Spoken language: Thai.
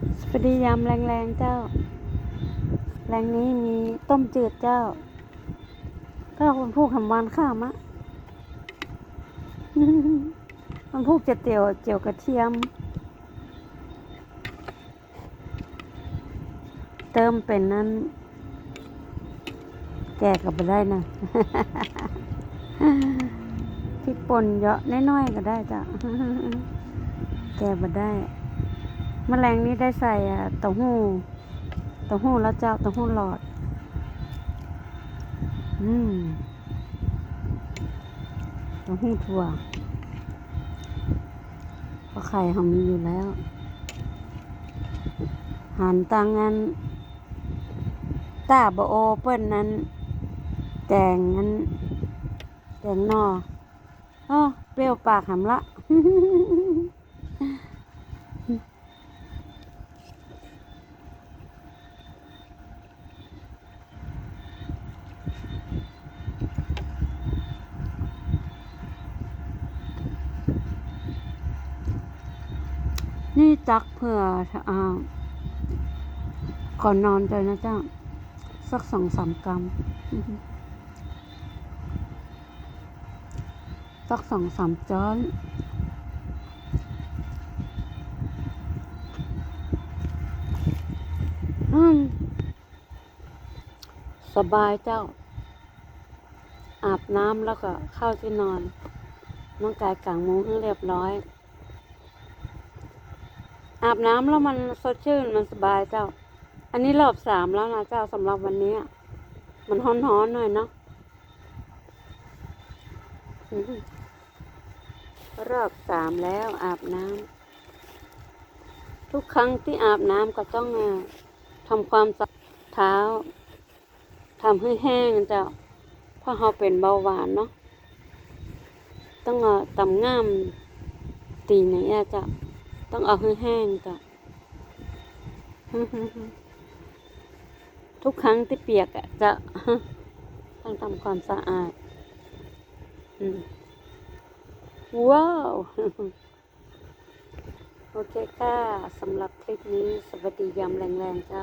สวัสดียามแรงๆเจ้า แรงนี้มีต้มจืดเจ้า ก็คนพูดคำวานข้ามะมันพูดจะเตียวเจียวกระเทียม เติมเป็นนั้น แกะกับไปได้นะพริกป่นเยอะน้อยๆก็ได้จ้ะ แกะมาได้ มแมลงนี้ได้ใส่อะเต้าหู้เต้าหู้แล้วเจ้าเต้าหู้หลอด อืมเต้าหู้ถั่วเพราะไข่เขามีอยู่แล้ว หันตังงันตาบโอเปิ้นนั้นแกงนั้นแกงนออ้อเปรี้ยวปากหำละ นี่ตักเผื่ออ่าก่อนนอนไปนะเจ้า สักสองสามกรัมสักสองสามจ้อนสบายเจ้า อาบน้ำแล้วก็เข้าที่นอนน้องกายกางมุ้งให้เรียบร้อย อาบน้ำแล้วมันสดชื่นมันสบายเจ้า อันนี้รอบสามแล้วนะเจ้าสำหรับวันนี้ มันฮ้อนๆหน่อยเนาะรอบสามแล้วอาบน้ำทุกครั้งที่อาบน้ำก็ต้องอ่าทำความสะอาดเท้าทำให้แห้งเจ้าเพราะเราเป็นเบาหวานเนาะต้องเอาตำง่ามตีไหนอะเจ้า ต้องเอาให้แห้งจ้ะทุกครั้งที่เปียกอะจะต้องทำความสะอาดอว้าว โอเคค่ะสำหรับคลิปนี้สวัสดียามแรงๆจ้า